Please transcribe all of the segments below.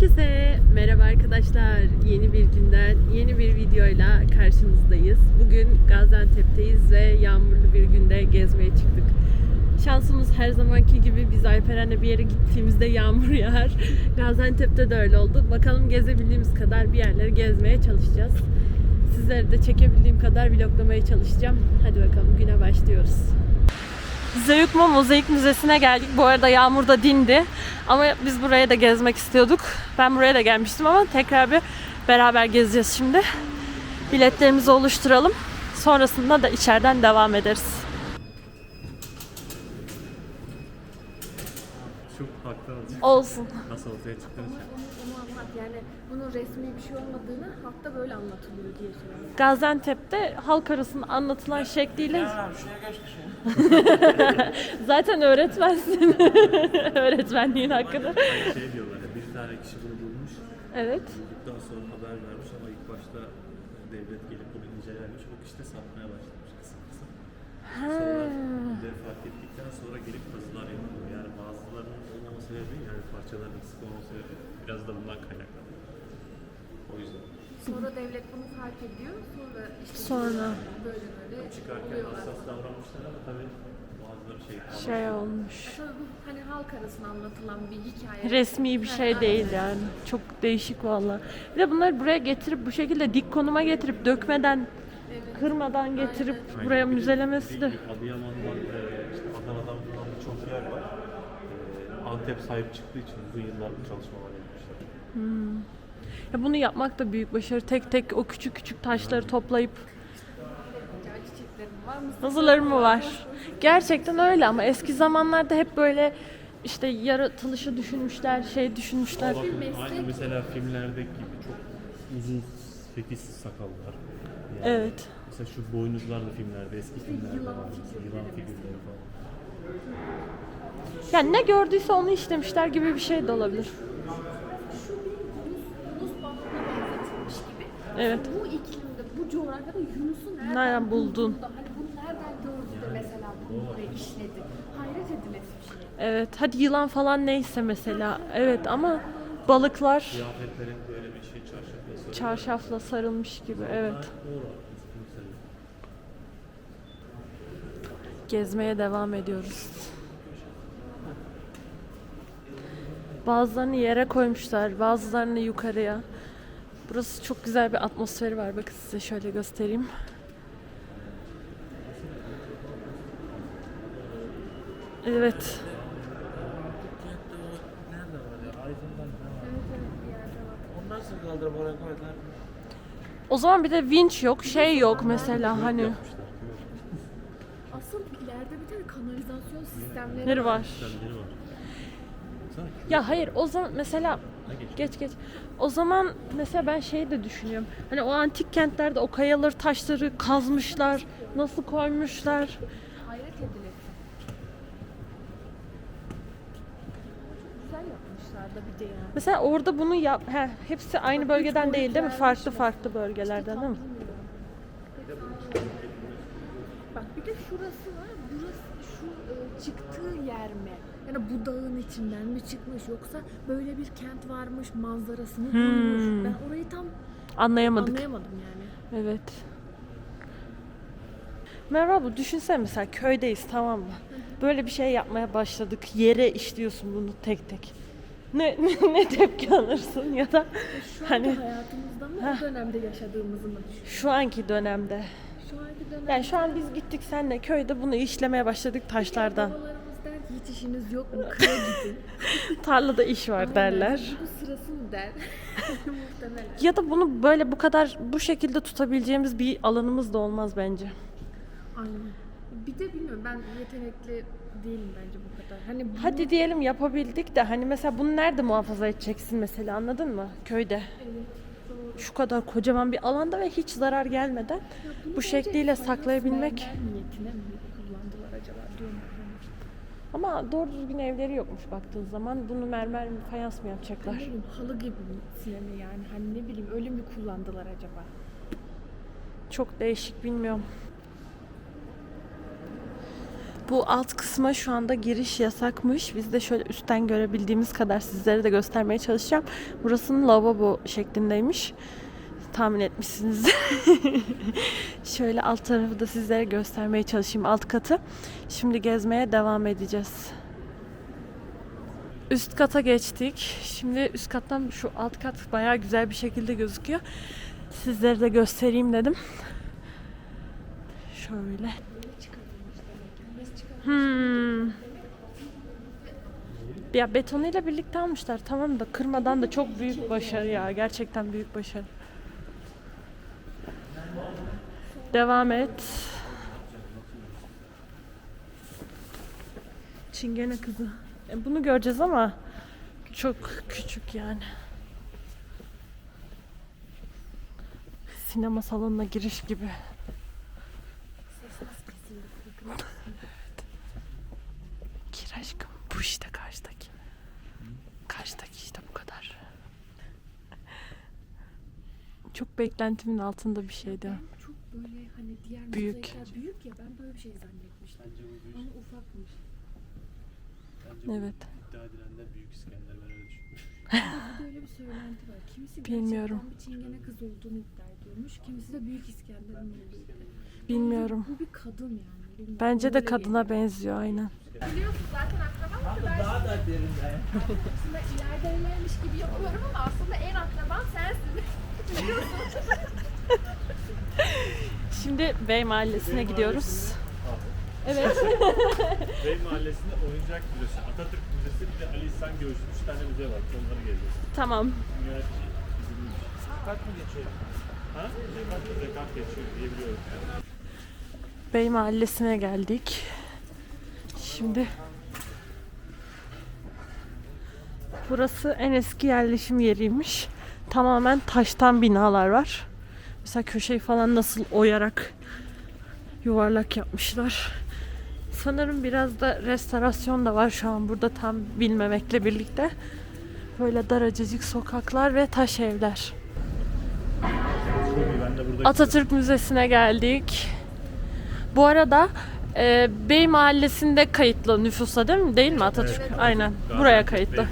Herkese merhaba arkadaşlar. Yeni bir günden yeni bir videoyla karşınızdayız. Bugün Gaziantep'teyiz ve yağmurlu bir günde gezmeye çıktık. Şansımız her zamanki gibi biz Alperen'le bir yere gittiğimizde yağmur yağar. Gaziantep'te de öyle oldu. Bakalım gezebildiğimiz kadar bir yerleri gezmeye çalışacağız. Sizleri de çekebildiğim kadar vloglamaya çalışacağım. Hadi bakalım güne başlıyoruz. Zeyukma Mozaik Müzesi'ne geldik. Bu arada yağmur da dindi. Ama biz buraya da gezmek istiyorduk. Ben buraya da gelmiştim ama tekrar bir beraber gezeceğiz şimdi. Biletlerimizi oluşturalım. Sonrasında da içeriden devam ederiz. Alacak. Olsun. Nasıl ortaya çıktığını şey. Onu anlat yani bunun resmi bir şey olmadığını halkta böyle anlatılıyor diye söylüyor. Gaziantep'te halk arasında anlatılan şekliyle zaten öğretmensin. Öğretmenliğin hakkını. Hani şey diyorlar ya bir tane kişi bunu bulmuş. Evet. Bulduktan sonra haber vermiş ama ilk başta devlet gelip bunu incelemiş. O kişi de satmaya başlamış kısa kısa. Sonra birileri fark ettikten sonra gelip kazılar yapılıyor. Yani bazılarının olmama sebebi yani parçaların sık olma sebebi biraz da bundan kaynaklanıyor. O yüzden. Sonra devlet bunu fark ediyor. Sonra işte Sonra böyle böyle Çıkarken oluyorlar. hassas davranmışlar ama tabii bazıları şey şey olmuş. Bu hani halk arasında anlatılan bir hikaye. Resmi bir şey değil yani. Çok değişik valla. Bir de bunları buraya getirip bu şekilde dik konuma getirip dökmeden, kırmadan getirip buraya Aynen. Bir de müzelemesi de. Adıyaman'dan, e, işte Adana'dan falan birçok yer var. Antep sahip çıktığı için uzun yıllar çalışmalar yapmışlar. Ya bunu yapmak da büyük başarı. Tek tek o küçük küçük taşları toplayıp var mı? Var? Gerçekten öyle ama eski zamanlarda hep böyle işte yaratılışı düşünmüşler, şey düşünmüşler. Aynı mesela filmlerdeki gibi çok uzun fetişsiz sakallar. Yani Evet. Mesela şu boynuzlar da filmlerde, eski filmlerde var. Yılan figürleri falan. Yani ne gördüyse onu işlemişler gibi bir şey de olabilir. Şu bir Yunus, Yunus balığına benzetilmiş gibi. Evet. Bu iklimde, bu coğrafyada Yunus'u nereden, Nereden buldun? da, hani bunu nereden gördü de mesela bunu buraya işledi. Hayret edilesi bir şey. Evet. Hadi yılan falan neyse mesela. Evet ama balıklar Kıyafetlerin böyle bir şey çarşafla sarıyor. çarşafla sarılmış gibi. Evet. Gezmeye devam ediyoruz. Bazılarını yere koymuşlar, bazılarını yukarıya. Burası çok güzel bir atmosferi var. Bakın size şöyle göstereyim. Evet. O zaman bir de vinç yok, şey yok mesela hani. Asıl ileride bir tane kanalizasyon sistemleri var? Sistemleri var. Ya hayır o zaman mesela geç geç. O zaman mesela ben şey de düşünüyorum. Hani o antik kentlerde o kayaları, taşları kazmışlar, nasıl koymuşlar. hayret edilesi. Güzel yapmışlar da bir de yani. Mesela orada bunu yap he, hepsi aynı bölgeden değil değil mi? Farklı farklı bölgelerden değil mi? Bak bir de şurası var. Burası şu e, çıktığı yer mi? Yani bu dağın içinden mi çıkmış yoksa böyle bir kent varmış manzarasını koymuş. Ben orayı tam Anlayamadık. anlayamadım yani. Evet. Merhaba bu düşünsene mesela köydeyiz tamam mı? Böyle bir şey yapmaya başladık. Yere işliyorsun bunu tek tek. Ne ne tepki alırsın ya da Şu Hani- hayatımızda mı o dönemde yaşadığımızı mı şu anki dönemde. Yani şu an biz gittik senle köyde bunu işlemeye başladık taşlardan. babalarımız der ki hiç işiniz yok mu? Köye gidin. Tarlada iş var derler. Bu sırası mı der? Muhtemelen. Ya da bunu böyle bu kadar bu şekilde tutabileceğimiz bir alanımız da olmaz bence. Aynen. Bir de bilmiyorum ben yetenekli değilim bence bu kadar. Hani bu Hadi diyelim yapabildik de hani mesela bunu nerede muhafaza edeceksin mesela anladın mı? Köyde. Evet. Şu kadar kocaman bir alanda ve hiç zarar gelmeden bu şekliyle saklayabilmek. Ama doğru düzgün evleri yokmuş baktığın zaman. Bunu mermer mi fayans mı Ne yapacaklar? bileyim halı gibi mi yani hani ne bileyim öyle mi kullandılar acaba? Çok değişik bilmiyorum. Bu alt kısma şu anda giriş yasakmış. Biz de şöyle üstten görebildiğimiz kadar sizlere de göstermeye çalışacağım. Burasının lavabo şeklindeymiş. Tahmin etmişsiniz. şöyle alt tarafı da sizlere göstermeye çalışayım alt katı. Şimdi gezmeye devam edeceğiz. Üst kata geçtik. Şimdi üst kattan şu alt kat bayağı güzel bir şekilde gözüküyor. Sizlere de göstereyim dedim. Şöyle. Hmm. Ya betonuyla birlikte almışlar tamam da kırmadan da çok büyük başarı ya. Gerçekten büyük başarı. Devam et. Çingene kızı. E, bunu göreceğiz ama çok küçük yani. Sinema salonuna giriş gibi. Bu işte karşıdaki. Karşıdaki işte bu kadar. Çok beklentimin altında bir şeydi. Ben çok böyle hani diğer Büyük. mozaikler büyük ya ben böyle bir şey zannetmiştim. Bence bu büyük. Ama ufakmış. Bence bu Evet. iddia edilenden büyük İskender ben öyle düşünmüştüm. Bir de öyle bir söylenti var. Kimisi Bilmiyorum. gerçekten bir çingene kız olduğunu iddia ediyormuş. Kimisi de büyük İskender'in olduğunu iddia ediyor. Bilmiyorum. Bu bir kadın yani. Bence de kadına benziyor aynen. Biliyorsun zaten akrabam ki ben Daha da derin aslında ileride öyleymiş gibi yapıyorum ama aslında en akraban sensin. Şimdi Bey Mahallesi'ne gidiyoruz. Evet. Bey Mahallesi'nde oyuncak müzesi, Atatürk Müzesi bir de Ali İhsan Göğsü. Üç tane müze var. Onları gezeceğiz. tamam. İzlenmiş. Kaç mı geçiyor? Ha? Zekat, zekat geçiyor diyebiliyorum yani. Bey Mahallesi'ne geldik. Şimdi burası en eski yerleşim yeriymiş. Tamamen taştan binalar var. Mesela köşeyi falan nasıl oyarak yuvarlak yapmışlar. Sanırım biraz da restorasyon da var şu an burada tam bilmemekle birlikte. Böyle daracık sokaklar ve taş evler. Atatürk Müzesi'ne geldik. Bu arada e, Bey Mahallesi'nde kayıtlı nüfusa değil mi? Değil mi Atatürk? Evet. Aynen. Buraya kayıtlı.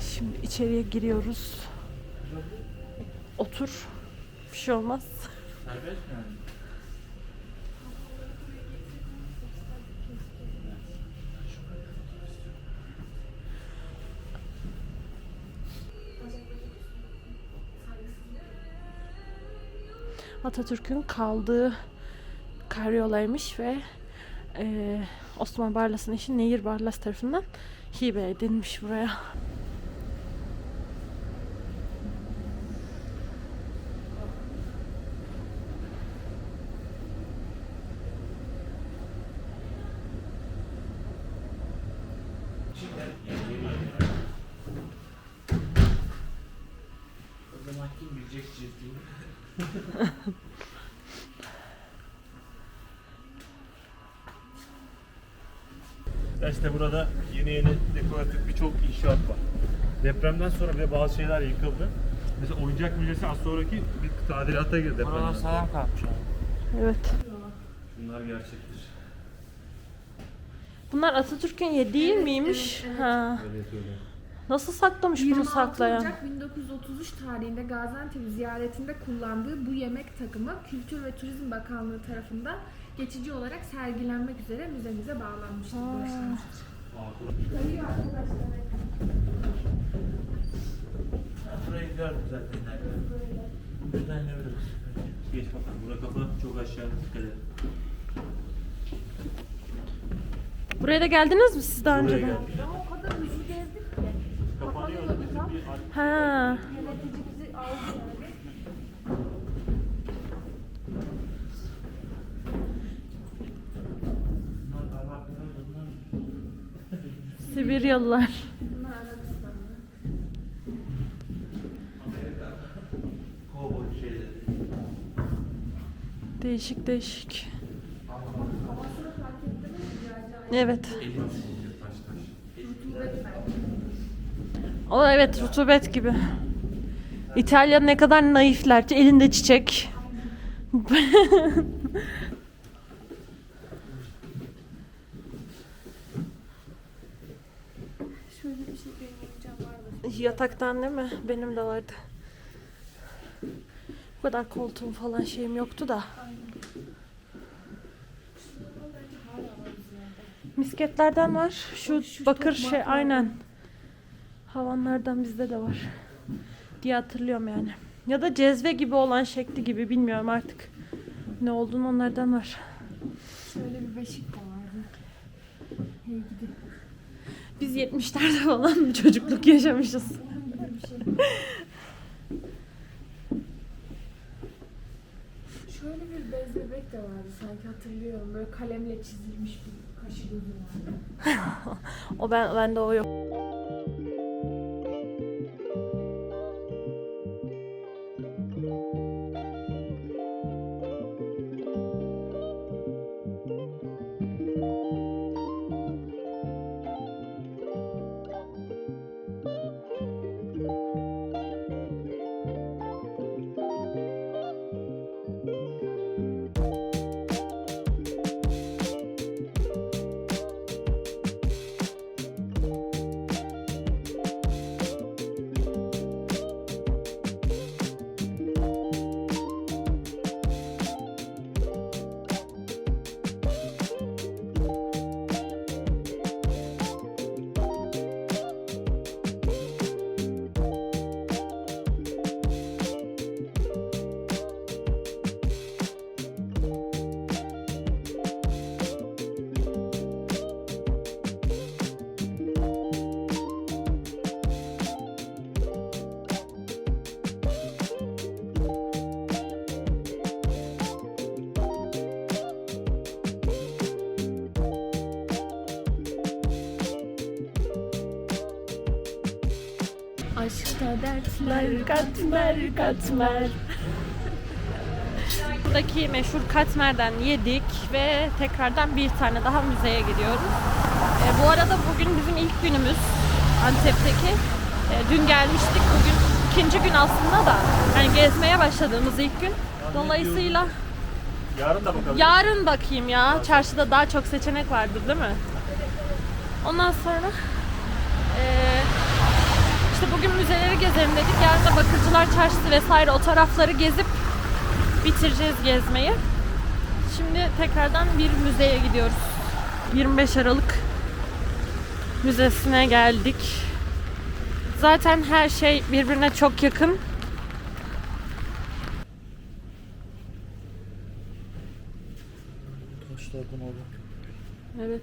Şimdi içeriye giriyoruz. Otur. Bir şey olmaz. Atatürk'ün kaldığı karyolaymış ve e, Osman Barlas'ın eşi Nehir Barlas tarafından hibe edilmiş buraya. O zaman kim bilecek ciddi? Ya işte burada yeni yeni dekoratif birçok inşaat var. Depremden sonra bile bazı şeyler yıkıldı. Mesela oyuncak müzesi az sonraki bir tadilata girdi Oralar depremden. sağlam kalmış abi. Evet. Bunlar gerçektir. Bunlar Atatürk'ün yediği miymiş? Ha. Öyle. Nasıl saklamış bunu 26 saklayan? Ocak 1933 tarihinde Gaziantep ziyaretinde kullandığı bu yemek takımı Kültür ve Turizm Bakanlığı tarafından geçici olarak sergilenmek üzere müzemize bağlanmıştır. Sayıyor arkadaşlar. Gördüm zaten. nerede. Buradan ne biliriz? Geç bakalım. Burada kapı çok aşağı dikkat edin. Buraya da geldiniz mi siz daha Buraya önceden? geldik. Ama o kadar hızlı gezdik ki. Kapanıyor. Kapanıyordu Bizim tam. bir ar- Ha. Yönetici bizi aldı yani. Bunlar parmakları bunlar. Sibiryalılar. Değişik değişik. Evet. O evet rutubet gibi. İtalya ne kadar naifler. Elinde çiçek. Yataktan değil mi? Benim de vardı. Bu kadar koltuğum falan şeyim yoktu da. Misketlerden var. Şu, bakır şey aynen. Havanlardan bizde de var. Diye hatırlıyorum yani. Ya da cezve gibi olan şekli gibi bilmiyorum artık. Ne olduğunu onlardan var. Şöyle bir beşik de vardı. Hey gidi. Biz 70'lerde falan çocukluk yaşamışız. Böyle bir şey. Şöyle bir bez bebek de vardı sanki hatırlıyorum. Böyle kalemle çizilmiş bir kaşı gözü vardı. O ben bende o yok. Aşkta dertler Katmer katmer. Buradaki meşhur katmerden yedik ve tekrardan bir tane daha müzeye gidiyoruz. E, bu arada bugün bizim ilk günümüz Antep'teki. E, dün gelmiştik. Bugün ikinci gün aslında da. Yani gezmeye başladığımız ilk gün. Dolayısıyla Yarın da bakalım. yarın bakayım ya. Çarşıda daha çok seçenek vardır değil mi? Ondan sonra e, işte bugün müzeleri gezelim dedik. Yarın da Bakırcılar Çarşısı vesaire o tarafları gezip bitireceğiz gezmeyi. Şimdi tekrardan bir müzeye gidiyoruz. 25 Aralık Müzesi'ne geldik. Zaten her şey birbirine çok yakın. Taşlardan. Evet.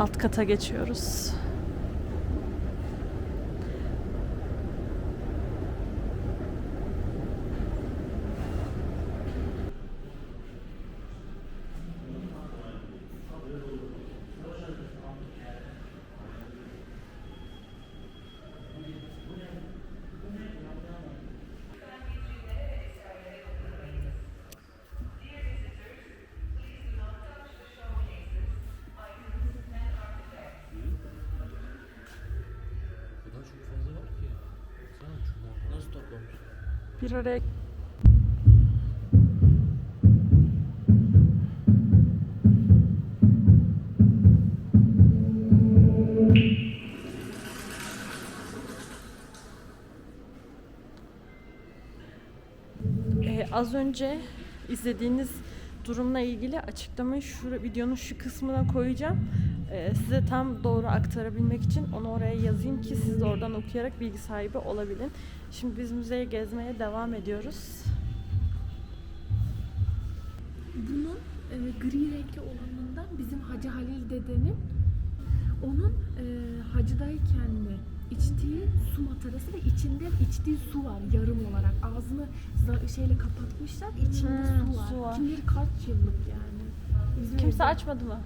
Alt kata geçiyoruz. O kadar çok fazla var ki. Sen şunlar nasıl toplamış? Bir araya Ee, az önce izlediğiniz durumla ilgili açıklamayı şu videonun şu kısmına koyacağım. Ee, size tam doğru aktarabilmek için onu oraya yazayım ki siz de oradan okuyarak bilgi sahibi olabilin. Şimdi biz müzeye gezmeye devam ediyoruz. Bunun e, gri renkli olanından bizim Hacı Halil dedenin onun e, hacıdayken mi içtiği su matarası ve içinde içtiği su var yarım olarak. Ağzını şeyle kapatmışlar. içinde Hmm, su var. su var. Kim bilir kaç yıllık yani. Bizim Kimse evde açmadı mı?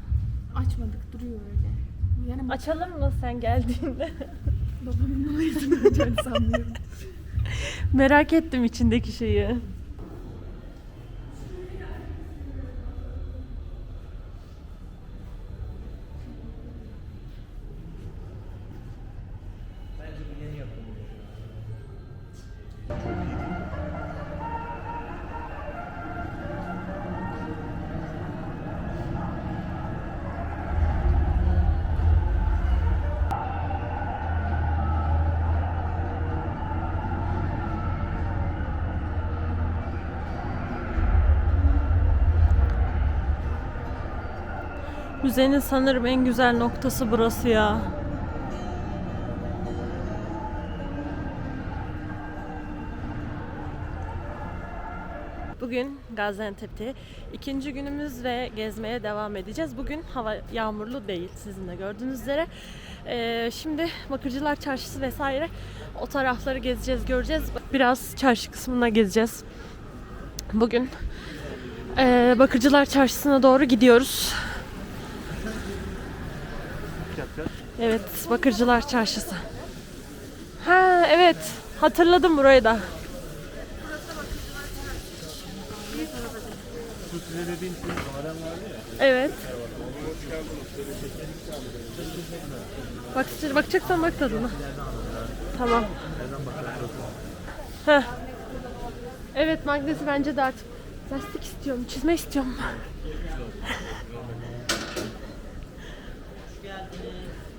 açmadık duruyor öyle. Yani Açalım mı sen geldiğinde? babamın izin vereceğini sanmıyorum. Merak ettim içindeki şeyi. Müzenin sanırım en güzel noktası burası ya. Bugün Gaziantep'te ikinci günümüz ve gezmeye devam edeceğiz. Bugün hava yağmurlu değil sizin de gördüğünüz üzere. Ee, şimdi Bakırcılar Çarşısı vesaire o tarafları gezeceğiz, göreceğiz. Biraz çarşı kısmına gezeceğiz. Bugün ee, Bakırcılar Çarşısı'na doğru gidiyoruz. Evet, Bakırcılar Çarşısı. Ha evet, hatırladım burayı da. Evet. Bak, bakacaksan bak tadına. Tamam. Heh. Evet magnesi bence de artık. Lastik istiyorum, çizme istiyorum.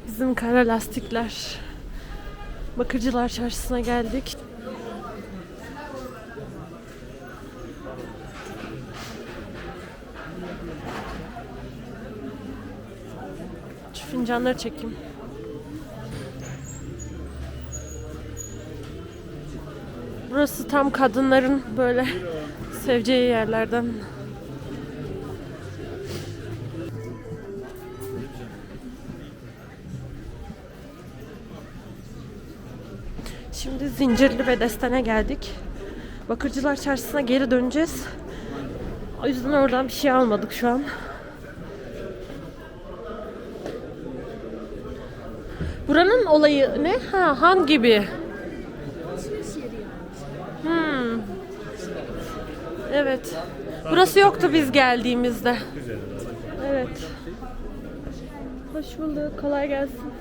Bizim kara lastikler. Bakırcılar Çarşısı'na geldik. Şu fincanları çekeyim. Burası tam kadınların böyle seveceği yerlerden. Zincirli ve Desten'e geldik. Bakırcılar Çarşısı'na geri döneceğiz. O yüzden oradan bir şey almadık şu an. Buranın olayı ne? Ha, han gibi. Hmm. Evet. Burası yoktu biz geldiğimizde. Evet. Hoş bulduk. Kolay gelsin.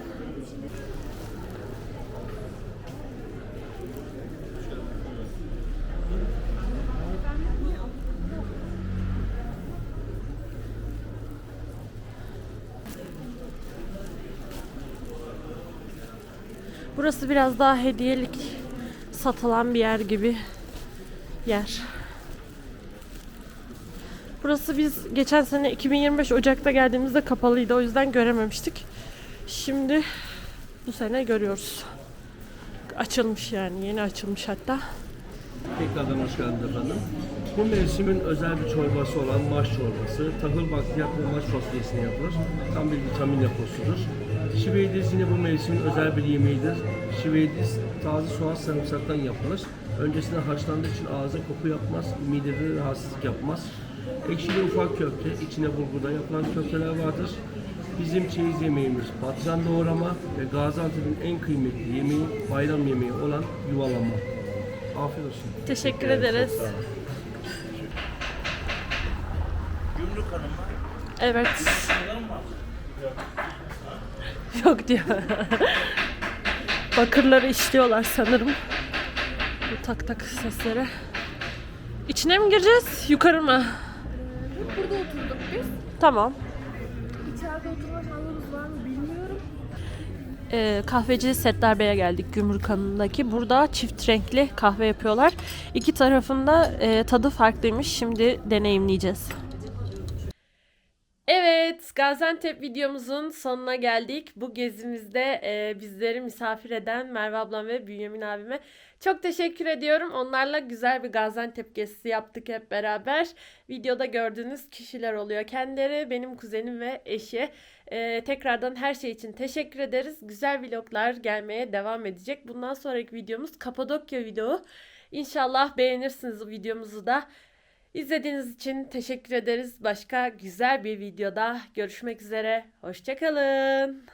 Burası biraz daha hediyelik satılan bir yer gibi yer. Burası biz geçen sene 2025 Ocak'ta geldiğimizde kapalıydı. O yüzden görememiştik. Şimdi bu sene görüyoruz. Açılmış yani. Yeni açılmış hatta. Tekrardan hoş geldiniz efendim. Bu mevsimin özel bir çorbası olan maş çorbası, tahıl bakliyat ve maş fasulyesine yapılır. Tam bir vitamin deposudur. Şiveydiz yine bu mevsimin özel bir yemeğidir. Şiveydiz taze soğan sarımsaktan yapılır. Öncesinde haşlandığı için ağza koku yapmaz, midede rahatsızlık yapmaz. Ekşili ufak köfte, içine bulgurdan yapılan köfteler vardır. Bizim çeyiz yemeğimiz patlıcan doğrama ve Gaziantep'in en kıymetli yemeği, bayram yemeği olan yuvalama. Afiyet olsun. Teşekkür ederiz. Gümrük Hanım mı? Evet. Yok diyor. Bakırları işliyorlar sanırım. Bu tak tak sesleri. İçine mi gireceğiz? Yukarı mı? Hep burada oturduk biz. Tamam. İçeride oturma şansımız var mı bilmiyorum. Ee, kahveci Settar Bey'e geldik Gümrük Hanı'ndaki. Burada çift renkli kahve yapıyorlar. İki tarafında e, tadı farklıymış. Şimdi deneyimleyeceğiz. Evet, Gaziantep videomuzun sonuna geldik. Bu gezimizde e, bizleri misafir eden Merve ablam ve Bünyamin abime çok teşekkür ediyorum. Onlarla güzel bir Gaziantep gezisi yaptık hep beraber. Videoda gördüğünüz kişiler oluyor. Kendileri benim kuzenim ve eşi. E, tekrardan her şey için teşekkür ederiz. Güzel vloglar gelmeye devam edecek. Bundan sonraki videomuz Kapadokya video. İnşallah beğenirsiniz videomuzu da. İzlediğiniz için teşekkür ederiz. Başka güzel bir videoda görüşmek üzere. Hoşçakalın.